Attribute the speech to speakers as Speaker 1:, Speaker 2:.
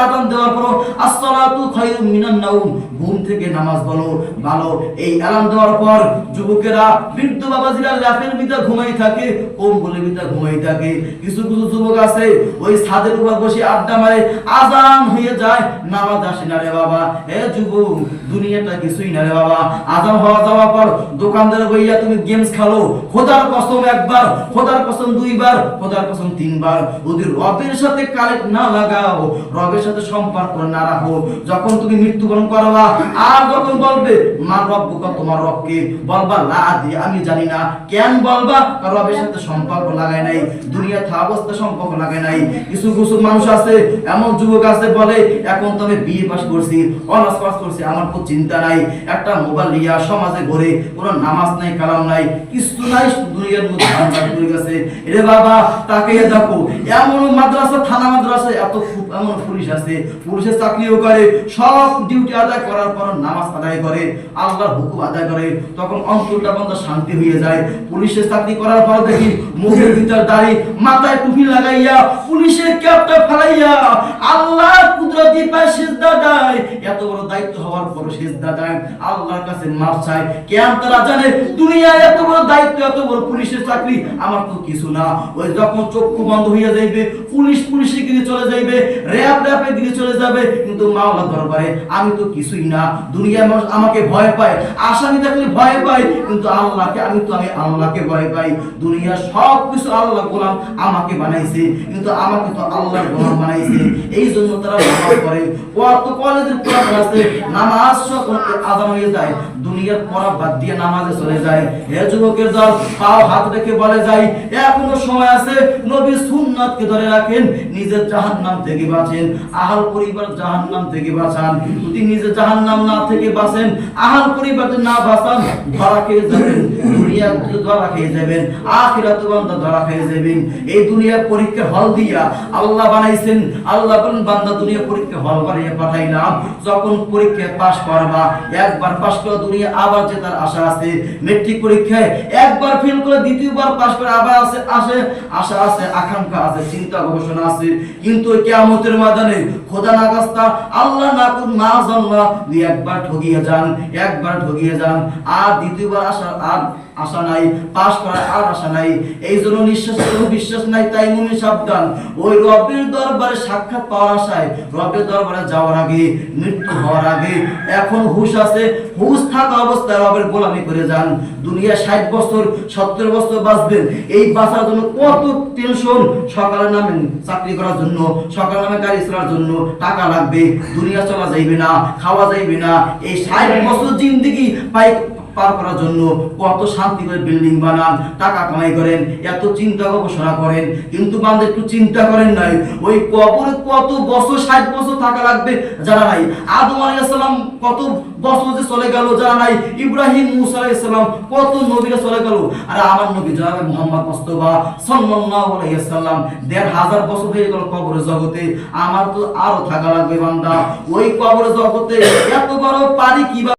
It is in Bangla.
Speaker 1: আযান দেওয়ার পর আসসালাতু খায়রুম মিনান নাউম ঘুম থেকে নামাজ বলো, ভালো। এই দেওয়ার পর যুবকেরা, বৃদ্ধ ভিতর ঘুমাই থাকে ঘুমাই থাকে। কিছু কিছু যুবক আছে, ওই ছাদের উপর বসে আড্ডা মারে, আজান হয়ে যায়, নামাজ আসে না রে বাবা। এ যুবক, দুনিয়াটা কিছুই না রে বাবা। আজান হওয়া পর দোকানদার বইয়া, তুমি গেমস খেলো। খোদার কসম একবার, খোদার কসম দুইবার, খোদার কসম তিনবার। ওদের রবের সাথে কালেক্ট না লাগাও। রবের সাথে সম্পর্ক না রাখো যখন তুমি মৃত্যুবরণ করবা, আর যখন বলবে, মা রব্বুকা, তোমার রবকে বলবা, লা আদি, আমি জানি না। কেন বলবা? রবের সাথে সম্পর্ক লাগায় নাই দুনিয়া থা অবস্থা সম্পর্ক লাগায় নাই। কিছু কিছু মানুষ আছে, এমন যুবক আছে, বলে, এখন তো আমি বিয়ে পাস করছি, অনার্স পাস করছি, আমার তো চিন্তা নাই। একটা মোবাইল লিয়া সমাজে ঘুরে, কোনো নামাজ নাই, কালাম নাই, কিছু নাই দুনিয়ার মধ্যে ধান্দা করে গেছে। রে বাবা তাকে দেখো এমন মাদ্রাসা, থানা মাদ্রাসা, এত এমন পুলিশ আছে। পুলিশের চাকরিও করে, সব ডিউটি আদায় করার পর নামাজ আদায় করে, আল্লাহর হুকুম আদায় করে, তখন অন্তরটা বন্ধ, শান্তি হয়ে যায়। পুলিশের চাকরি করার পর দেখি মুখের ভিতর দাঁড়িয়ে মাথায় টুপি লাগাইয়া পুলিশের ক্যাপটা ফেলাইয়া পর সিজদা দেয় আল্লাহর কাছে মাপ চায় কেন তারা জানে দুনিয়ায় এত বড় দায়িত্ব, এত বড় পুলিশের চাকরি, আমার তো কিছু না। ওই যখন চক্ষু বন্ধ হইয়া যাইবে, পুলিশ পুলিশের দিকে চলে যাইবে, র্যাব র্যাপের দিকে চলে যাবে, কিন্তু মাওলা দরবারে আমি তো কিছুই না। দুনিয়ার মানুষ আমাকে ভয় পায়, আসামি থাকলে ভয় পায়, কিন্তু আল্লাহকে, আমি তো, আমি আল্লাহকে ভয় পাই। দুনিয়ার সব কিছু আল্লাহ গোলাম আমাকে বানাইছে, কিন্তু আমাকে তো আল্লাহর গোলাম বানাইছে। এই জন্য তারা নামাজ পড়ে কত কলেজের পড়া আছে, নামাজ যায় এখনও সময় আছে, নবী সুন্নাতকে ধরে রাখেন, নিজের জাহান্নাম থেকে বাঁচেন, আহাল পরিবার জাহান্নাম থেকে বাঁচান। যদি নিজে জাহান্নাম না থেকে বাঁচেন, আহাল পরিবার না বাঁচান ধরা খেয়ে যাবেন। দুনিয়া ধরা খেয়ে যাবেন, আখিরাত বান্দা ধরা খেয়ে যাবেন। এই দুনিয়া পরীক্ষা হল দিয়া আল্লাহ বানাইছেন, আল্লাহ বলেন, বান্দা দুনিয়া পরীক্ষা হল বানিয়ে পাঠাইলাম। যখন পরীক্ষায় পাশ করবা, একবার পাশ করে দুনিয়া আবার যে তার আশা আছে। মেট্রিক পরীক্ষায় একবার ফেল করে দ্বিতীয়বার পাশ করে আবার আছে আসে, আশা আছে, আকাঙ্ক্ষা আছে, চিন্তা গবেষণা আছে। কিন্তু কিয়ামতের ময়দানে খোদা না কাস্তা আল্লাহ না করুন না জানলা একবার ঠকিয়ে যান, একবার ঠকিয়ে যান। আর দ্বিতীয়বার আশা আর আশা নাই, পাশ করার আর আশা নাই। এই জন্য নিঃশ্বাস কোনো বিশ্বাস নাই, তাই মনে সাবধান। ওই রবের দরবারে সাক্ষাৎ পাওয়ার আশায় রবের দরবারে যাওয়ার আগে, মৃত্যু হওয়ার আগে, এখন হুশ আছে, হুশ থাকা অবস্থায় রবের গোলামি করে যান। দুনিয়া ষাট বছর, সত্তর বছর বাঁচবেন। এই বাঁচার জন্য কত টেনশন সকালে নামেন চাকরি করার জন্য সকালে নামে গাড়ি চলার জন্য টাকা লাগবে, দুনিয়া চলা যাইবে না, খাওয়া যাইবে না। এই ষাট বছর জিন্দিগি পাই পার করার জন্য কত শান্তি করে বিল্ডিং বানান, টাকা কামাই করেন, এত চিন্তা গবেষণা করেন। কিন্তু বান্ধব একটু চিন্তা করেন নাই, ওই কবরে কত বছর, ষাট বছর থাকা লাগবে? জানা নাই। আদম আলাইসাল্লাম কত বছর যে চলে গেল, জানা নাই। ইব্রাহিম মুসা আলাইসাল্লাম কত নবীরা চলে গেল। আর আমার নবী জনাবে মোহাম্মদ মুস্তফা সাল্লাল্লাহু আলাইহি দেড় হাজার বছর হয়ে গেল কবরের জগতে। আমার তো আরও থাকা লাগবে বান্দা। ওই কবরের জগতে এত বড় পারি কীভাবে